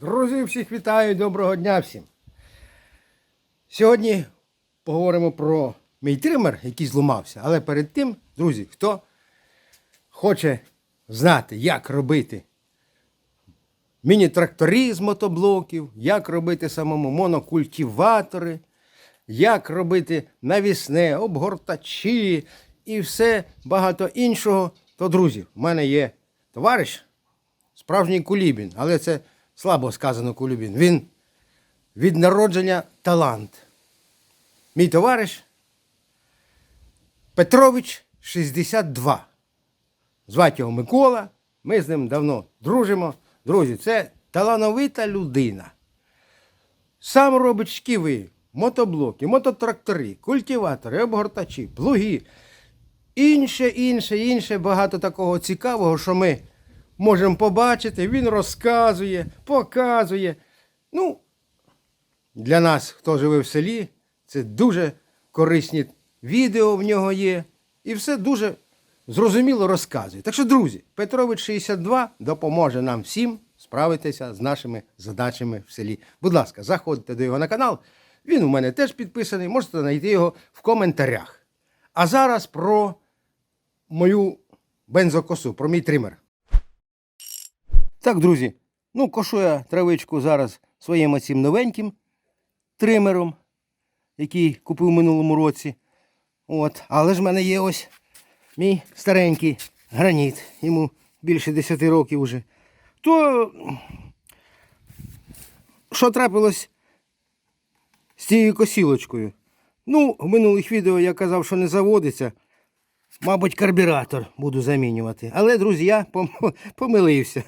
Друзі, всіх вітаю, доброго дня всім. Сьогодні поговоримо про мій тример, який зламався. Але перед тим, друзі, хто хоче знати, як робити міні-тракторі з мотоблоків, як робити самому монокультиватори, як робити навісне, обгортачі і все багато іншого, то, друзі, в мене є товариш, справжній кулібін, але це слабо сказано кулібін. Він від народження талант. Мій товариш Петрович 62. Звати його Микола. Ми з ним давно дружимо. Друзі, це талановита людина. Сам робить шківи, мотоблоки, мототрактори, культиватори, обгортачі, плуги. Інше, інше, інше, багато такого цікавого, що ми можемо побачити. Він розказує, показує. Ну, для нас, хто живе в селі, це дуже корисні відео в нього є. І все дуже зрозуміло розказує. Так що, друзі, Петрович 62 допоможе нам всім справитися з нашими задачами в селі. Будь ласка, заходьте до його на канал. Він у мене теж підписаний, можете знайти його в коментарях. А зараз про мою бензокосу, про мій тример. Так, друзі, ну кошу я травичку зараз своїм цим новеньким тримером, який купив в минулому році. От. Але ж в мене є ось мій старенький граніт, йому більше 10 років вже. То що трапилось з цією косілочкою? Ну, в минулих відео я казав, що не заводиться. Мабуть, карбюратор буду замінювати. Але, друзі, я пом- помилився.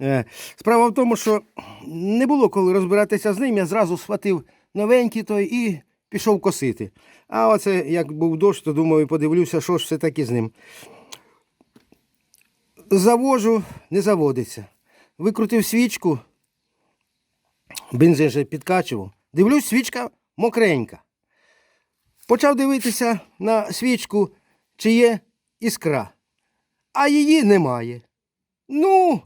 Е, Справа в тому, що не було коли розбиратися з ним, я зразу схватив новенький той і пішов косити. А оце як був дощ, то думаю, подивлюся, що ж все таки з ним. Завожу, не заводиться. Викрутив свічку, бензин же підкачував. Дивлюсь, свічка мокренька. Почав дивитися на свічку, чи є іскра. А її немає. Ну,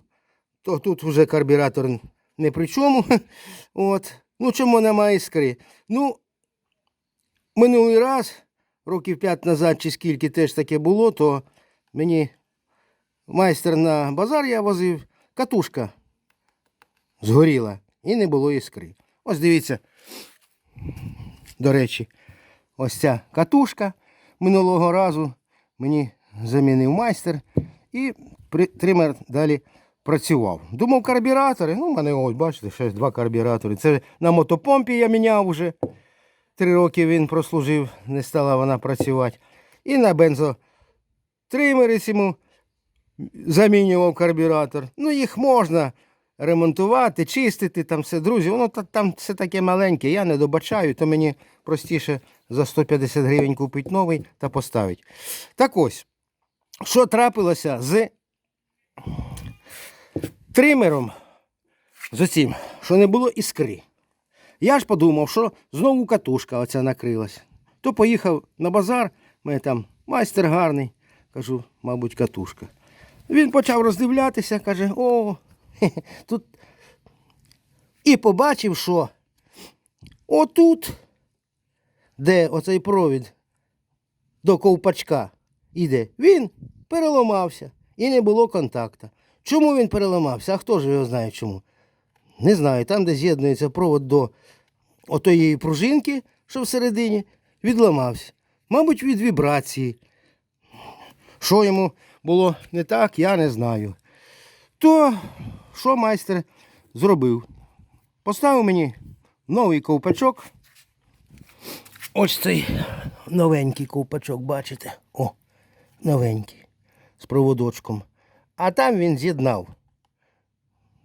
то тут вже карбюратор не при чому. От. Ну, чому немає іскри? Ну, минулий раз, років п'ять назад, чи скільки теж таке було, то мені майстер на базар я возив, катушка згоріла і не було іскри. Ось дивіться, до речі, ось ця катушка минулого разу мені замінив майстер і тример далі працював. Думав, карбюратори. Ну, в мене ось, бачите, ще два карбюратори. Це на мотопомпі я міняв вже. Три роки він прослужив, не стала вона працювати. І на бензотримері цьому замінював карбюратор. Ну, їх можна ремонтувати, чистити, там все, друзі. Воно там все таке маленьке, я не добачаю, то мені простіше за 150 гривень купити новий та поставити. Так ось, що трапилося з тримером, з оцім, що не було іскри. Я ж подумав, що знову катушка оця накрилась. То поїхав на базар, мене там майстер гарний, кажу, мабуть, катушка. Він почав роздивлятися, каже, о, тут. І побачив, що отут, де оцей провід до ковпачка іде, він переламався і не було контакта. Чому він переламався? А хто ж його знає чому? Не знаю, там, де з'єднується провод до отоєї пружинки, що всередині, відламався. Мабуть, від вібрації. Що йому було не так, я не знаю. То що майстер зробив? Поставив мені новий ковпачок. Ось цей новенький ковпачок, бачите? О, новенький. З проводочком. А там він з'єднав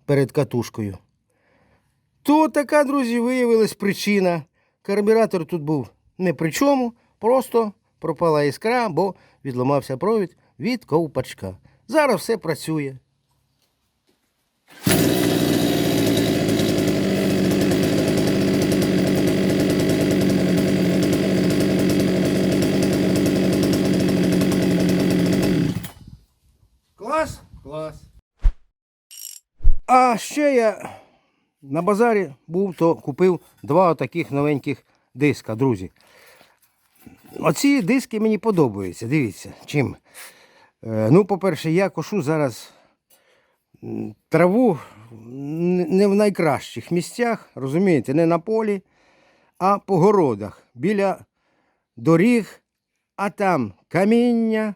перед катушкою. То така, друзі, виявилась причина. Карбюратор тут був не при чому, просто пропала іскра, бо відламався провід від ковпачка. Зараз все працює. А ще я на базарі був, то купив два таких новеньких диска, друзі. Оці диски мені подобаються. Дивіться, чим. Е, ну, по-перше, я кошу зараз траву не в найкращих місцях, розумієте, не на полі, а по городах, біля доріг, а там каміння,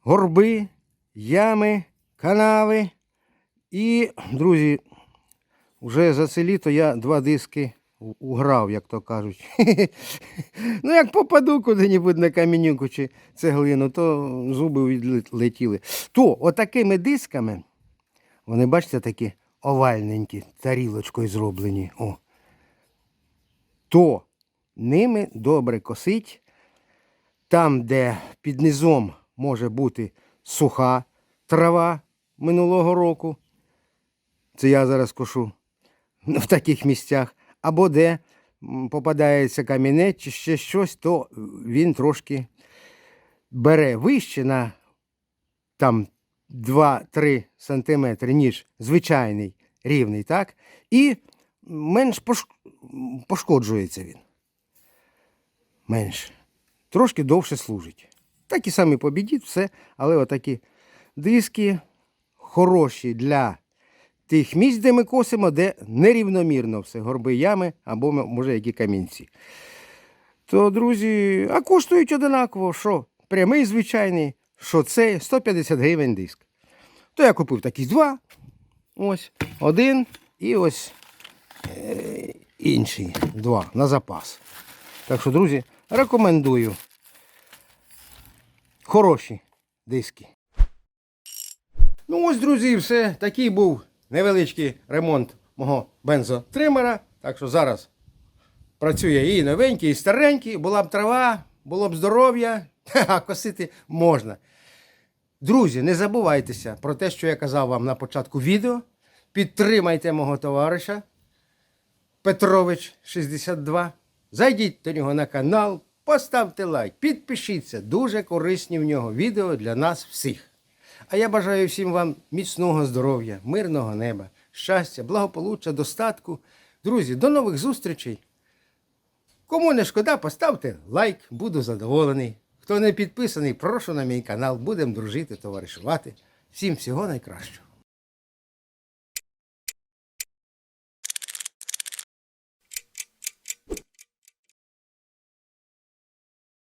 горби, ями, канави. І, друзі, вже за це літо я два диски уграв, як то кажуть. ну, як попаду куди-небудь на камінюку чи цеглину, то зуби відлетіли. То отакими дисками, вони, бачите, такі овальненькі, тарілочкою зроблені. О. То ними добре косить. Там, де під низом може бути суха трава минулого року, це я зараз кошу в таких місцях, або де попадається камінець чи ще щось, то він трошки бере вище на там 2-3 сантиметри, ніж звичайний рівний, так? І менш пошкоджується він. Менше. Трошки довше служить. Такі самі побідіть, все, але отакі диски хороші для тих місць, де ми косимо, де нерівномірно все, горби ями або може які камінці. То, друзі, а коштують одинаково, що прямий звичайний, що цей 150 гривень диск. То я купив такі два. Ось один і ось е, інший два на запас. Так що, друзі, рекомендую. Хороші диски. Ну ось, друзі, все. Такий був невеличкий ремонт мого бензотримера. Так що зараз працює і новенький, і старенький. Була б трава, було б здоров'я, а косити можна. Друзі, не забувайтеся про те, що я казав вам на початку відео. Підтримайте мого товариша Петрович 62. Зайдіть до нього на канал, поставте лайк, підпишіться. Дуже корисні в нього відео для нас всіх. А я бажаю всім вам міцного здоров'я, мирного неба, щастя, благополуччя, достатку. Друзі, до нових зустрічей. Кому не шкода, поставте лайк, буду задоволений. Хто не підписаний, прошу на мій канал, будемо дружити, товаришувати. Всім всього найкращого.